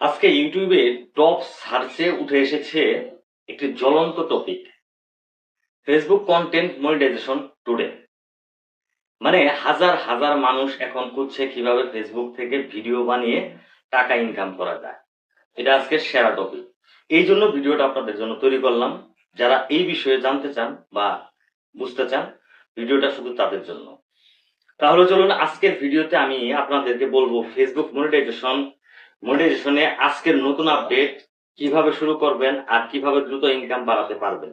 আজকে ইউটিউবে টপ সার্চে উঠে এসেছে একটি জ্বলন্ত topic Facebook content monetization today মানে হাজার হাজার মানুষ এখন খুঁজছে কীভাবে ফেসবুক থেকে ভিডিও বানিয়ে টাকা ইনকাম করা যায়। এটা আজকে সেরা টপিক এই জন্য ভিডিওটা আপনাদের জন্য তৈরি করলাম। যারা এই বিষয়ে জানতে চান বা বুঝতে চান, ভিডিওটা শুধু তাদের জন্য। তাহলে চলুন আজকের ভিডিওতে আমি আপনাদেরকে বলব ফেসবুক মনিটাইজেশন মনিটাইজেশনে আজকের নতুন আপডেট কীভাবে শুরু করবেন আর কীভাবে দ্রুত ইনকাম বাড়াতে পারবেন?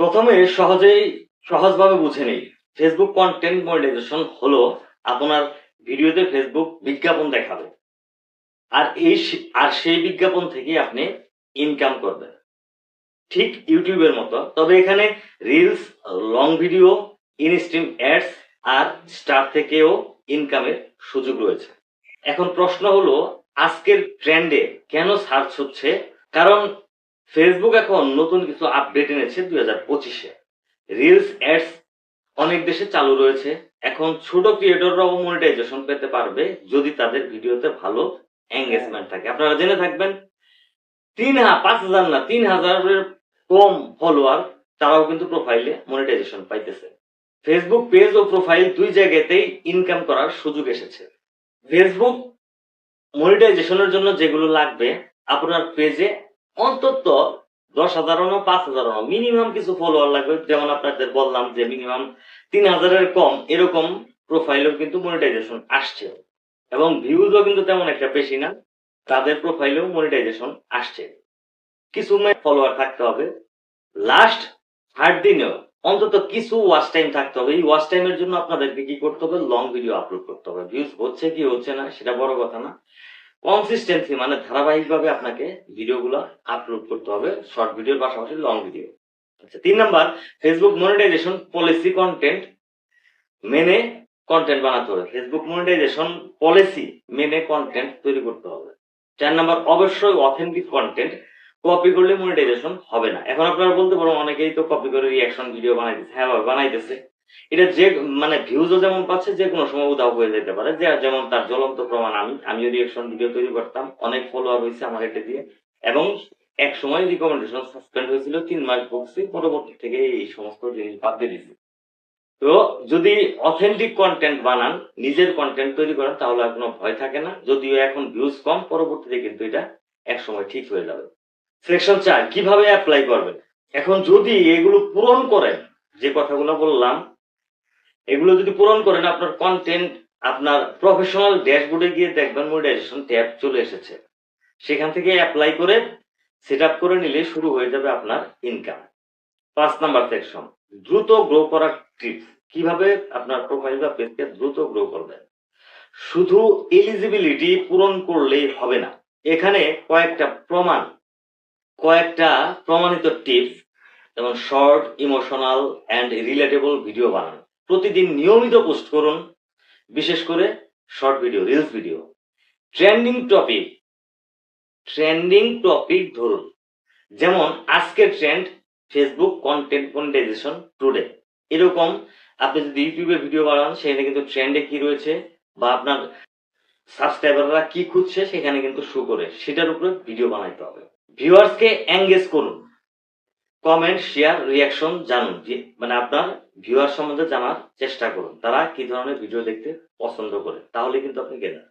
প্রথমে সহজেই, সহজভাবে বুঝে নেই। ফেসবুক কন্টেন্ট মনিটাইজেশন হলো আপনার ভিডিওতে ফেসবুক বিজ্ঞাপন দেখাবে। আর এই আর সেই বিজ্ঞাপন থেকে আপনি ইনকাম করবেন। ঠিক ইউটিউবের মতো। তবে এখানে reels long video instream ads আর স্টার থেকেও ইনকামের সুযোগ রয়েছে। এখন প্রশ্ন হলো আজকের ট্রেন্ডে কেন সার্চ হচ্ছে কারণ ফেসবুক এখন নতুন কিছু আপডেট এনেছে দুই হাজার পঁচিশে। রিলস অ্যাডস অনেক দেশে চালু রয়েছে। এখন ছোট ক্রিয়েটররাও মনিটাইজেশন পেতে পারবে যদি তাদের ভিডিওতে ভালো এঙ্গেজমেন্ট থাকে। আপনারা জেনে থাকবেন, তিন পাঁচ হাজার না, তিন হাজারের কম ফলোয়ার তারাও কিন্তু প্রোফাইলে মনিটাইজেশন পাইতেছে। ফেসবুক পেজ ও প্রোফাইল দুই জায়গাতেই ইনকাম করার সুযোগ এসেছে। ফেসবুক মনিটাইজেশনের জন্য যেগুলো লাগবে, আপনার পেজে অন্তত দশ হাজারও পাঁচ হাজারও মিনিমাম কিছু ফলোয়ার লাগবে, যেমন আপনাদের বললাম যে মিনিমাম তিন হাজারের কম, এরকম প্রোফাইলেও কিন্তু মনিটাইজেশন আসছে। এবং ভিউজও কিন্তু তেমন একটা বেশি না, তাদের প্রোফাইলেও মনিটাইজেশন আসছে। কিছু ফলোয়ার থাকতে হবে। লাস্ট ষাট দিনেও অন্তত কিছু ওয়াচ টাইম থাকতে হবে। এই ওয়াচ টাইমের জন্য আপনাদেরকে কি করতে হবে? লং ভিডিও আপলোড করতে হবে। ভিউজ হচ্ছে কি হচ্ছে না, সেটা বড় কথা না। কনসিস্টেন্সি মানে ধারাবাহিকভাবে আপনাকে ভিডিওগুলো আপলোড করতে হবে শর্ট ভিডিওর পাশাপাশি লং ভিডিও আচ্ছা তিন number Facebook monetization policy content মেনে কন্টেন্ট বানাতে হবে। ফেসবুক মনিটাইজেশন পলিসি মেনে কন্টেন্ট তৈরি করতে হবে। চার নাম্বার, অবশ্যই অথেন্টিক কন্টেন্ট কপি করলে মনিটাইজেশন হবে না। এখন আপনারা বলতে পারেন, অনেকেই তো কপি করে রিয়াকশন ভিডিও বানাইতেছে হ্যাঁ বানাইতেছে। এটা যে মানে ভিউজও যেমন পাচ্ছে, যে কোনো সময় উদাও হয়ে যেতে পারে। যে, যেমন তার জ্বলন্ত প্রমাণ, আমি, আমিও রিয়াকশন ভিডিও তৈরি করতাম, অনেক ফলোয়ার হয়েছে আমার এটা দিয়ে। এবং এক সময় রিকমেন্ডেশন সাসপেন্ড হয়েছিল, তিন মাস ভুগছি পরবর্তী থেকে এই সমস্ত জিনিস বাদ দিয়ে দিয়েছি। তো যদি অথেন্টিক কন্টেন্ট বানান, নিজের কন্টেন্ট তৈরি করেন, তাহলে আর কোনো ভয় থাকে না। যদিও এখন ভিউজ কম, পরবর্তীতে কিন্তু এটা এক সময় ঠিক হয়ে যাবে। সেকশন চার কীভাবে অ্যাপ্লাই করবেন? এখন যদি এগুলো পূরণ করেন, যে কথাগুলো বললাম, এগুলো যদি পূরণ করেন, আপনার কন্টেন্ট আপনার প্রফেশনাল ড্যাশবোর্ডে গিয়ে দেখবেন মনিটাইজেশন ট্যাব চলে এসেছে। সেখান থেকে অ্যাপ্লাই করে সেট আপ করে নিলে শুরু হয়ে যাবে আপনার ইনকাম পাঁচ নাম্বার সেকশন দ্রুত গ্রো করার টিপস কীভাবে আপনার প্রোফাইল বা পেজকে দ্রুত গ্রো করবেন? শুধু এলিজিবিলিটি পূরণ করলেই হবে না। এখানে কয়েকটা প্রমাণ কয়েকটা প্রমাণিত টিপস যেমন short, emotional and relatable video বানান। প্রতিদিন নিয়মিত পোস্ট করুন, বিশেষ করে short video, reels video. Trending topic. Trending topic ধরুন। যেমন আজকের trend, Facebook content monetization today. এরকম আপনি যদি ইউটিউবে ভিডিও বানান, সেখানে কিন্তু ট্রেন্ডে কি রয়েছে বা আপনার সাবস্ক্রাইবাররা কি খুঁজছে, সেখানে কিন্তু শো করে। সেটার উপরে ভিডিও বানাইতে হবে। ভিউয়ার্সকে এঙ্গেজ করুন। কমেন্ট শেয়ার রিয়াকশন জানুন। মানে আপনার ভিউয়ার সম্বন্ধে জানার চেষ্টা করুন। তারা কি ধরনের ভিডিও দেখতে পছন্দ করে, তাহলে কিন্তু আপনি গেলেন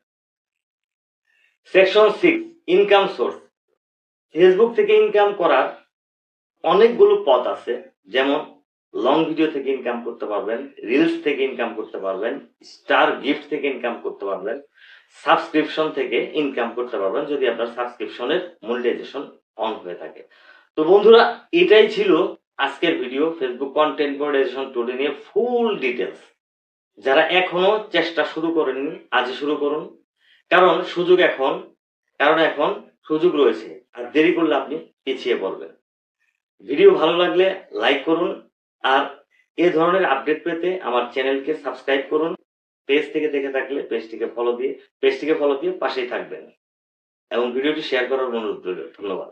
section six income source Facebook থেকে ইনকাম করার অনেকগুলো পথ আছে, যেমন লং ভিডিও থেকে ইনকাম করতে পারবেন রিলস থেকে ইনকাম করতে পারবেন স্টার গিফট থেকে ইনকাম করতে পারবেন সাবস্ক্রিপশন থেকে ইনকাম করতে পারবেন যদি আপনার সাবস্ক্রিপশনের মনিটাইজেশন অন হয়ে থাকে। তো বন্ধুরা, এটাই ছিল আজকের video Facebook content monetization today নিয়ে ফুল ডিটেলস যারা এখনও চেষ্টা শুরু করেননি, আজই শুরু করুন। কারণ সুযোগ এখন, কারণ এখন সুযোগ রয়েছে। আর দেরি করলে আপনি পিছিয়ে পড়বেন। ভিডিও ভালো লাগলে লাইক করুন আর এ ধরনের আপডেট পেতে আমার চ্যানেলকে সাবস্ক্রাইব করুন। পেজ থেকে দেখে থাকলে পেজটিকে ফলো দিয়ে পেজটিকে ফলো দিয়ে পাশেই থাকবেন। এবং ভিডিওটি শেয়ার করার অনুরোধ রইল। ধন্যবাদ।